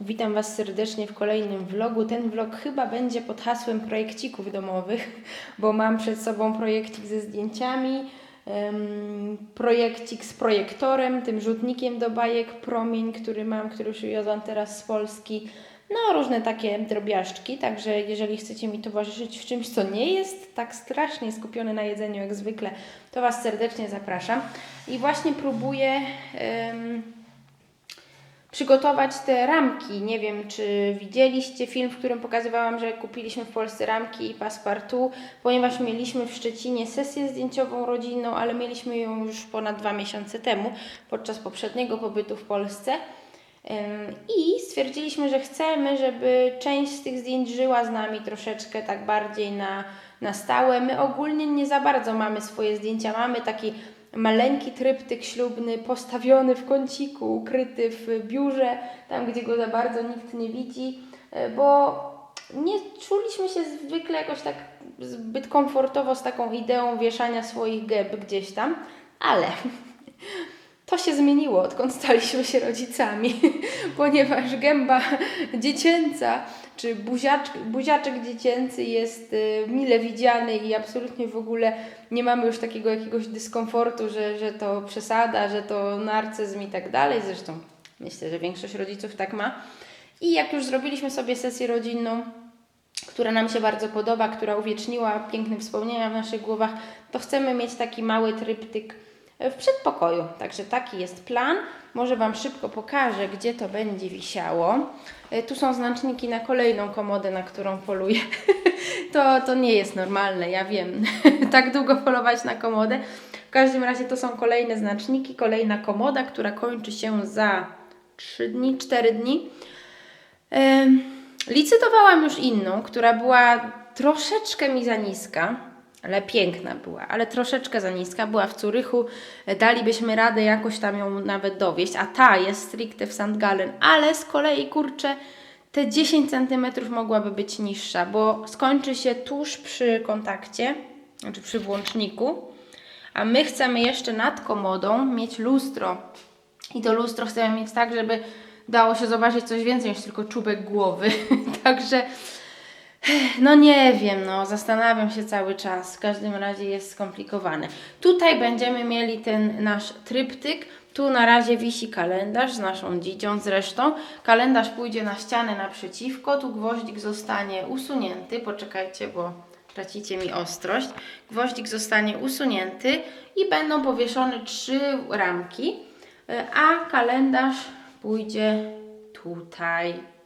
Witam Was serdecznie w kolejnym vlogu. Ten vlog chyba będzie pod hasłem projekcików domowych, bo mam przed sobą projekcik ze zdjęciami, projekcik z projektorem, tym rzutnikiem do bajek, promień, który mam, który przywiozłam teraz z Polski. No, różne takie drobiażdżki, także jeżeli chcecie mi towarzyszyć w czymś, co nie jest tak strasznie skupione na jedzeniu jak zwykle, to Was serdecznie zapraszam. I właśnie próbuję... em, przygotować te ramki. Nie wiem, czy widzieliście film, w którym pokazywałam, że kupiliśmy w Polsce ramki i paspartu, ponieważ mieliśmy w Szczecinie sesję zdjęciową rodzinną, ale mieliśmy ją już ponad dwa miesiące temu, podczas poprzedniego pobytu w Polsce. I stwierdziliśmy, że chcemy, żeby część z tych zdjęć żyła z nami troszeczkę tak bardziej na, na stałe. My ogólnie nie za bardzo mamy swoje zdjęcia. Mamy taki maleńki tryptyk ślubny postawiony w kąciku, ukryty w biurze, tam gdzie go za bardzo nikt nie widzi, e, bo nie czuliśmy się zwykle jakoś tak zbyt komfortowo z taką ideą wieszania swoich gęb gdzieś tam, ale to się zmieniło, odkąd staliśmy się rodzicami, ponieważ gęba dziecięca czy buziaczek, buziaczek dziecięcy jest y, mile widziany i absolutnie w ogóle nie mamy już takiego jakiegoś dyskomfortu, że, że to przesada, że to narcyzm i tak dalej. Zresztą myślę, że większość rodziców tak ma. I jak już zrobiliśmy sobie sesję rodzinną, która nam się bardzo podoba, która uwieczniła piękne wspomnienia w naszych głowach, to chcemy mieć taki mały tryptyk w przedpokoju. Także taki jest plan. Może Wam szybko pokażę, gdzie to będzie wisiało. E, Tu są znaczniki na kolejną komodę, na którą poluję. to, to nie jest normalne, ja wiem. tak długo polować na komodę. W każdym razie to są kolejne znaczniki, kolejna komoda, która kończy się za 3 dni, 4 dni. Licytowałam już inną, która była troszeczkę mi za niska, ale piękna była, ale troszeczkę za niska. Była w Curychu, dalibyśmy radę jakoś tam ją nawet dowieść, a ta jest stricte w St. Gallen, ale z kolei kurczę, te 10 cm mogłaby być niższa, bo skończy się tuż przy kontakcie, znaczy przy włączniku, a my chcemy jeszcze nad komodą mieć lustro. I to lustro chcemy mieć tak, żeby dało się zobaczyć coś więcej niż tylko czubek głowy. Także no nie wiem, no zastanawiam się cały czas. W każdym razie jest skomplikowane. Tutaj będziemy mieli ten nasz tryptyk. Tu na razie wisi kalendarz z naszą dziecią zresztą. Kalendarz pójdzie na ścianę naprzeciwko. Tu gwoździk zostanie usunięty. Poczekajcie, bo tracicie mi ostrość. Gwoździk zostanie usunięty i będą powieszone trzy ramki, e, a kalendarz pójdzie tutaj.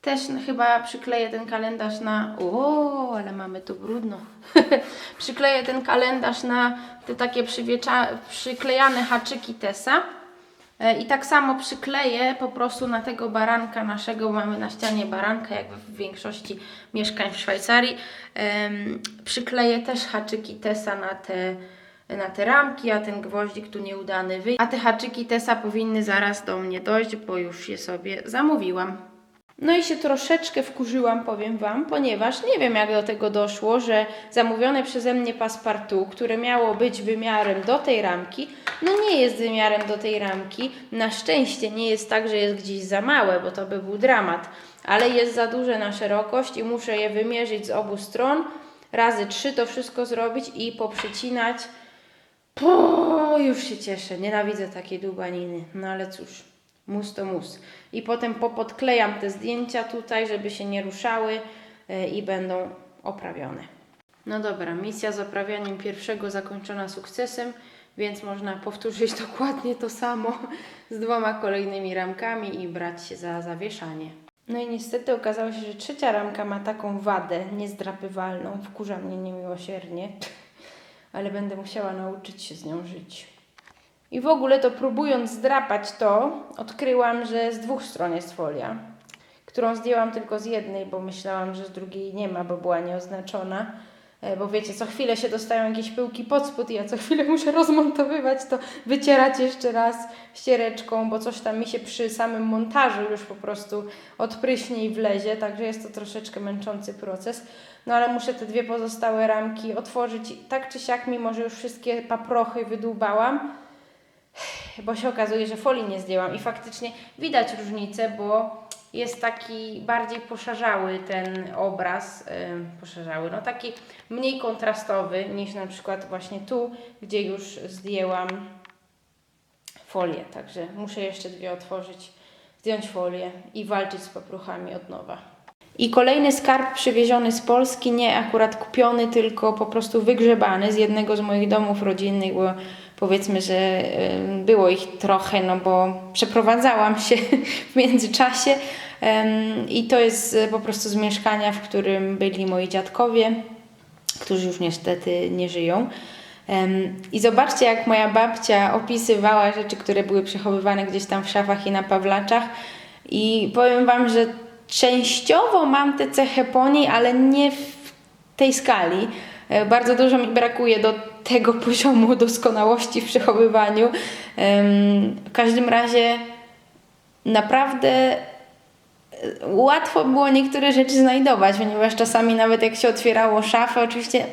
Też chyba przykleję ten kalendarz na. O, ale mamy tu brudno. przykleję ten kalendarz na te takie przywiecza... przyklejane haczyki Tesa. E, I tak samo przykleję po prostu na tego baranka naszego. Mamy na ścianie baranka, jak w większości mieszkań w Szwajcarii. Przykleję też haczyki Tesa na te, na te ramki, a ten gwoździk tu nieudany wyjdzie. A te haczyki Tesa powinny zaraz do mnie dojść, bo już je sobie zamówiłam. No i się troszeczkę wkurzyłam, powiem Wam, ponieważ nie wiem jak do tego doszło, że zamówione przeze mnie paspartu, które miało być wymiarem do tej ramki, no nie jest wymiarem do tej ramki. Na szczęście nie jest tak, że jest gdzieś za małe, bo to by był dramat, ale jest za duże na szerokość i muszę je wymierzyć z obu stron. Razy trzy to wszystko zrobić i poprzecinać. Po, już się cieszę, nienawidzę takiej dłubaniny, no ale cóż. Mus to mus. I potem popodklejam te zdjęcia tutaj, żeby się nie ruszały e, i będą oprawione. No dobra, misja z oprawianiem pierwszego zakończona sukcesem, więc można powtórzyć dokładnie to samo z dwoma kolejnymi ramkami i brać się za zawieszanie. No i niestety okazało się, że trzecia ramka ma taką wadę niezdrapywalną, wkurza mnie niemiłosiernie, ale będę musiała nauczyć się z nią żyć. I w ogóle to próbując zdrapać to, odkryłam, że z dwóch stron jest folia, którą zdjęłam tylko z jednej, bo myślałam, że z drugiej nie ma, bo była nieoznaczona. E, Bo wiecie, co chwilę się dostają jakieś pyłki pod spód i ja co chwilę muszę rozmontowywać to, wycierać jeszcze raz ściereczką, bo coś tam mi się przy samym montażu już po prostu odpryśnie i wlezie, także jest to troszeczkę męczący proces. No ale muszę te dwie pozostałe ramki otworzyć tak czy siak, mimo że już wszystkie paprochy wydłubałam, bo się okazuje, że folii nie zdjęłam i faktycznie widać różnicę, bo jest taki bardziej poszarzały ten obraz, ym, poszarzały, no taki mniej kontrastowy niż na przykład właśnie tu, gdzie już zdjęłam folię, także muszę jeszcze dwie otworzyć, zdjąć folię i walczyć z papruchami od nowa. I kolejny skarb przywieziony z Polski, nie akurat kupiony, tylko po prostu wygrzebany z jednego z moich domów rodzinnych, bo powiedzmy, że było ich trochę, no bo przeprowadzałam się w międzyczasie i to jest y, po prostu z mieszkania, w którym byli moi dziadkowie, którzy już niestety nie żyją. I zobaczcie, jak moja babcia opisywała rzeczy, które były przechowywane gdzieś tam w szafach i na pawlaczach. I powiem Wam, że częściowo mam tę cechę po niej, ale nie w tej skali. E, Bardzo dużo mi brakuje do tego poziomu doskonałości w przechowywaniu. W każdym razie naprawdę łatwo było niektóre rzeczy znajdować, ponieważ czasami nawet jak się otwierało szafę, oczywiście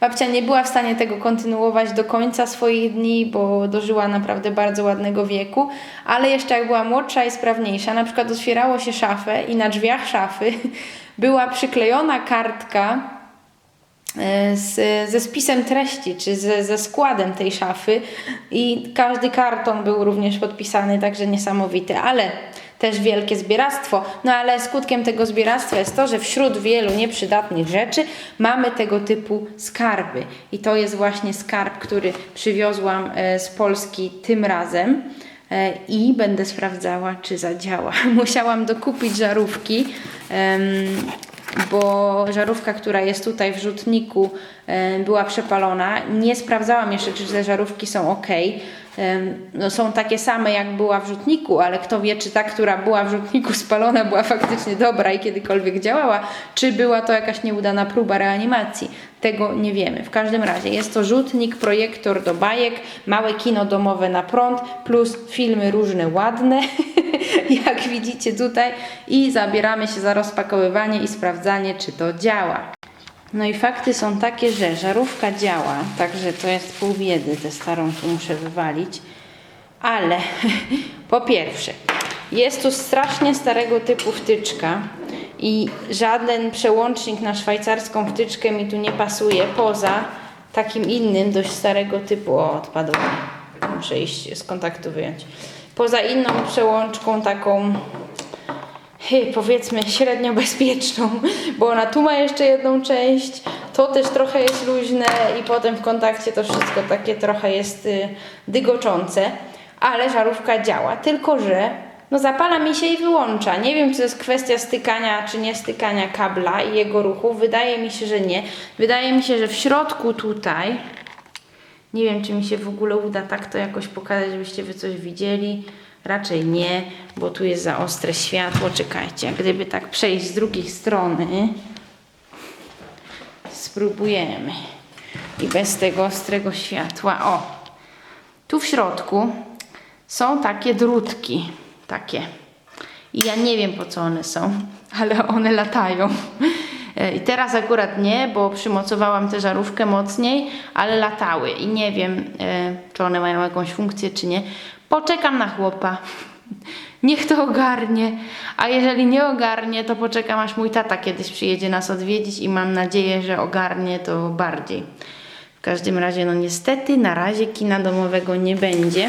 babcia nie była w stanie tego kontynuować do końca swoich dni, bo dożyła naprawdę bardzo ładnego wieku, ale jeszcze jak była młodsza i sprawniejsza, na przykład otwierało się szafę i na drzwiach szafy była przyklejona kartka e, z, ze spisem treści, czy ze, ze składem tej szafy i każdy karton był również podpisany, także niesamowity, ale też wielkie zbieractwo. No ale skutkiem tego zbieractwa jest to, że wśród wielu nieprzydatnych rzeczy mamy tego typu skarby. I to jest właśnie skarb, który przywiozłam e, z Polski tym razem e, i będę sprawdzała, czy zadziała. Musiałam dokupić żarówki, bo żarówka, która jest tutaj w rzutniku, e, była przepalona. Nie sprawdzałam jeszcze, czy te żarówki są ok. Em, No, są takie same, jak była w rzutniku, ale kto wie, czy ta, która była w rzutniku spalona, była faktycznie dobra i kiedykolwiek działała, czy była to jakaś nieudana próba reanimacji. Tego nie wiemy. W każdym razie jest to rzutnik, projektor do bajek, małe kino domowe na prąd, plus filmy różne ładne, jak widzicie tutaj, i zabieramy się za rozpakowywanie i sprawdzanie, czy to działa. No i fakty są takie, że żarówka działa, także to jest pół biedy, tę starą tu muszę wywalić. Ale po pierwsze, jest tu strasznie starego typu wtyczka i żaden przełącznik na szwajcarską wtyczkę mi tu nie pasuje, poza takim innym, dość starego typu. O, odpadło. Muszę iść z kontaktu wyjąć. Poza inną przełączką taką powiedzmy średnio bezpieczną, bo ona tu ma jeszcze jedną część, to też trochę jest luźne i potem w kontakcie to wszystko takie trochę jest y, dygoczące, ale żarówka działa, tylko że no zapala mi się i wyłącza. Nie wiem, czy to jest kwestia stykania, czy nie stykania kabla i jego ruchu. Wydaje mi się, że nie. Wydaje mi się, że w środku tutaj, nie wiem, czy mi się w ogóle uda tak to jakoś pokazać, żebyście wy coś widzieli. Raczej nie, bo tu jest za ostre światło. Czekajcie, gdyby tak przejść z drugiej strony. Spróbujemy. I bez tego ostrego światła. O! Tu w środku są takie drutki. Takie. I ja nie wiem po co one są, ale one latają. E, I teraz akurat nie, bo przymocowałam tę żarówkę mocniej, ale latały i nie wiem, e, czy one mają jakąś funkcję, czy nie. Poczekam na chłopa. Niech to ogarnie. A jeżeli nie ogarnie, to poczekam, aż mój tata kiedyś przyjedzie nas odwiedzić i mam nadzieję, że ogarnie to bardziej. W każdym razie, no niestety, na razie kina domowego nie będzie.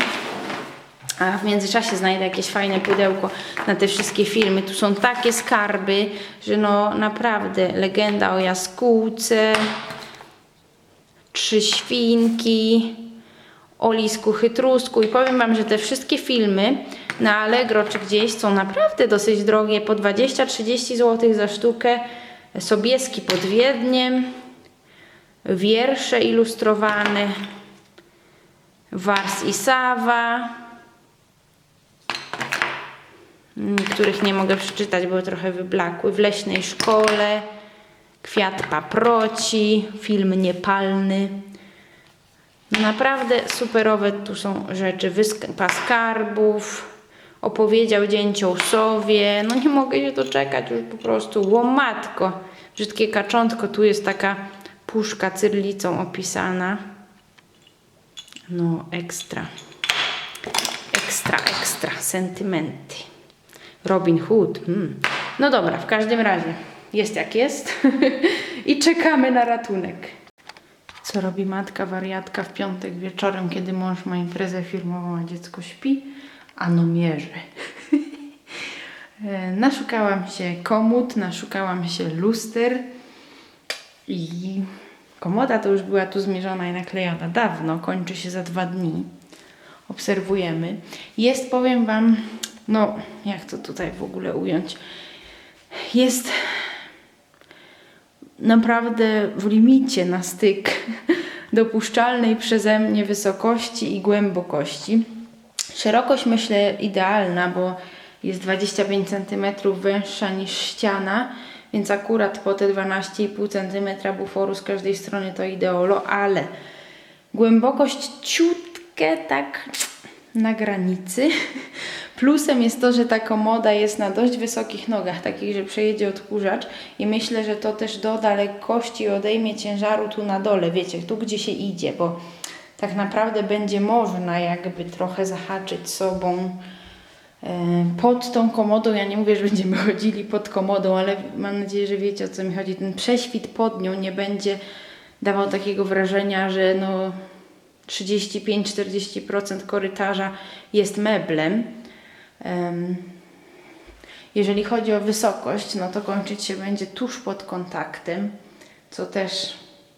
A w międzyczasie znajdę jakieś fajne pudełko na te wszystkie filmy. Tu są takie skarby, że no naprawdę legenda o jaskółce, trzy świnki, o lisku chytrusku. I powiem Wam, że te wszystkie filmy na Allegro czy gdzieś są naprawdę dosyć drogie, po 20-30 zł za sztukę. Sobieski pod Wiedniem, wiersze ilustrowane, Wars i Sawa, których nie mogę przeczytać, bo trochę wyblakły. W leśnej szkole, kwiat paproci, film niepalny. Naprawdę superowe tu są rzeczy. Wyspa skarbów, opowiedział dzięciołsowie. No nie mogę się doczekać już po prostu. Łomatko, brzydkie kaczątko. Tu jest taka puszka cyrlicą opisana. No ekstra. Ekstra, ekstra. Sentymenty. Robin Hood. Hmm. No dobra, w każdym razie jest jak jest i czekamy na ratunek. Co robi matka wariatka w piątek wieczorem, kiedy mąż ma imprezę firmową, a dziecko śpi? Ano mierzy. E, naszukałam się komód, naszukałam się luster i komoda to już była tu zmierzona i naklejona dawno, kończy się za dwa dni. Obserwujemy. Jest, powiem Wam, no jak to tutaj w ogóle ująć, jest naprawdę w limicie na styk dopuszczalnej przeze mnie wysokości i głębokości. Szerokość myślę idealna, bo jest 25 cm węższa niż ściana, więc akurat po te 12,5 cm buforu z każdej strony to ideolo, ale głębokość ciutkę tak na granicy. Plusem jest to, że ta komoda jest na dość wysokich nogach, takich, że przejedzie odkurzacz i myślę, że to też doda lekkości i odejmie ciężaru tu na dole, wiecie, tu gdzie się idzie, bo tak naprawdę będzie można jakby trochę zahaczyć sobą e, pod tą komodą. Ja nie mówię, że będziemy chodzili pod komodą, ale mam nadzieję, że wiecie o co mi chodzi. Ten prześwit pod nią nie będzie dawał takiego wrażenia, że no 35-40% korytarza jest meblem. Em, Jeżeli chodzi o wysokość, no to kończyć się będzie tuż pod kontaktem, co też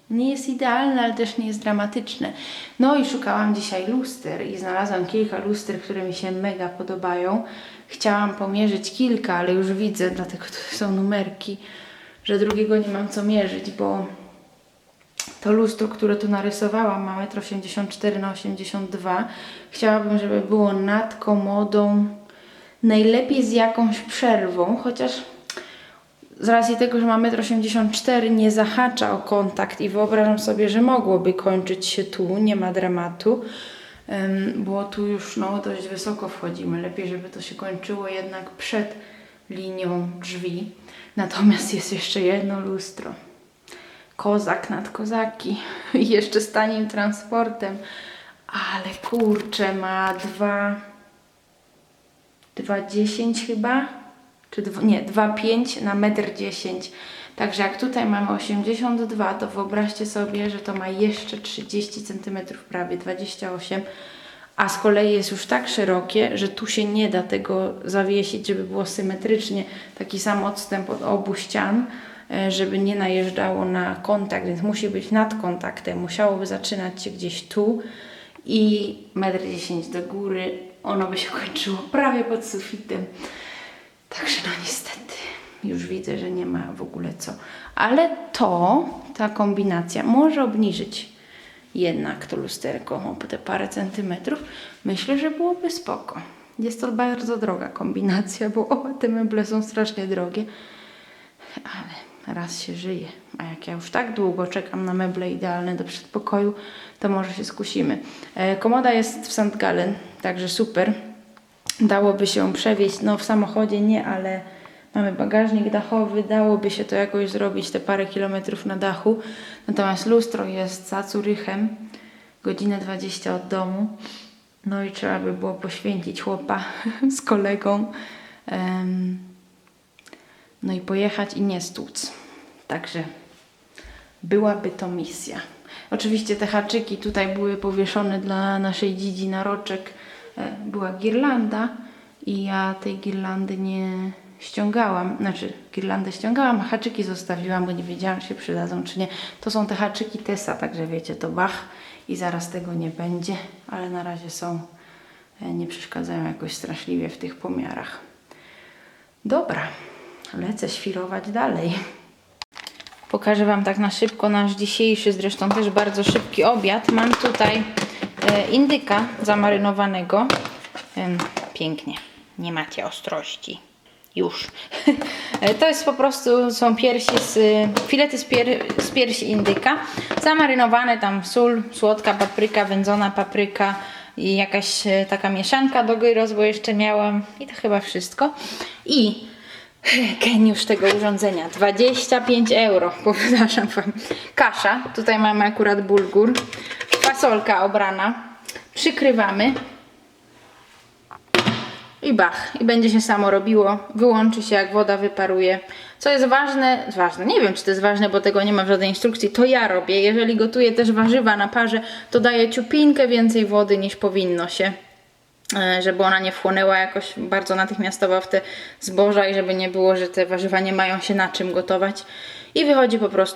nie jest idealne, ale też nie jest dramatyczne. No i szukałam dzisiaj luster i znalazłam kilka luster, które mi się mega podobają. Chciałam pomierzyć kilka, ale już widzę, dlatego to są numerki, że drugiego nie mam co mierzyć, bo to lustro, które tu narysowałam, ma 1,84 m na 82 Chciałabym, żeby było nad komodą, najlepiej z jakąś przerwą, chociaż z racji tego, że ma 1,84 m nie zahacza o kontakt i wyobrażam sobie, że mogłoby kończyć się tu, nie ma dramatu, bo tu już no, dość wysoko wchodzimy. Lepiej, żeby to się kończyło jednak przed linią drzwi. Natomiast jest jeszcze jedno lustro kozak nad kozaki jeszcze z tanim transportem. Ale kurczę, ma dwa, dwa dziesięć chyba, czy dwa, nie, dwa pięć na metr dziesięć. Także jak tutaj mamy 82, to wyobraźcie sobie, że to ma jeszcze 30 cm, prawie 28 a z kolei jest już tak szerokie, że tu się nie da tego zawiesić, żeby było symetrycznie taki sam odstęp od obu ścian, żeby nie najeżdżało na kontakt, więc musi być nad kontaktem. Musiałoby zaczynać się gdzieś tu i 1,10 m do góry. Ono by się kończyło prawie pod sufitem. Także no niestety, już widzę, że nie ma w ogóle co. Ale to, ta kombinacja może obniżyć jednak to lusterko o te parę centymetrów. Myślę, że byłoby spoko. Jest to bardzo droga kombinacja, bo te meble są strasznie drogie. Ale raz się żyje. A jak ja już tak długo czekam na meble idealne do przedpokoju, to może się skusimy. E, komoda jest w St. Gallen, także super. Dałoby się przewieźć, no w samochodzie nie, ale mamy bagażnik dachowy, dałoby się to jakoś zrobić, te parę kilometrów na dachu. Natomiast lustro jest za Curychem, godzinę 20 od domu. No i trzeba by było poświęcić chłopa z kolegą. No i pojechać i nie stłuc. Także byłaby to misja. Oczywiście te haczyki tutaj były powieszone dla naszej dzidzi na roczek. E, Była girlanda i ja tej girlandy nie ściągałam. Znaczy, girlandę ściągałam, a haczyki zostawiłam, bo nie wiedziałam, czy się przydadzą, czy nie. To są te haczyki Tesa, także wiecie, to bach i zaraz tego nie będzie, ale na razie są, e, nie przeszkadzają jakoś straszliwie w tych pomiarach. Dobra, lecę świrować dalej. Pokażę Wam tak na szybko nasz dzisiejszy, zresztą też bardzo szybki obiad. Mam tutaj e, indyka zamarynowanego. Pięknie, nie macie ostrości. Już. E, to jest po prostu, są piersi z, filety z, pier, z piersi indyka. Zamarynowane tam sól, słodka papryka, wędzona papryka i jakaś e, taka mieszanka do gyros, bo jeszcze miałam. I to chyba wszystko. I Geniusz tego urządzenia. 25 euro, powtarzam wam. Kasza, tutaj mamy akurat bulgur. Fasolka obrana. Przykrywamy. i bach, i będzie się samo robiło, wyłączy się jak woda wyparuje. Co jest ważne, ważne, nie wiem czy to jest ważne, bo tego nie ma w żadnej instrukcji, to ja robię. Jeżeli gotuję też warzywa na parze, to daję ciupinkę więcej wody niż powinno się żeby ona nie wchłonęła jakoś bardzo natychmiastowo w te zboża i żeby nie było, że te warzywa nie mają się na czym gotować. I wychodzi po prostu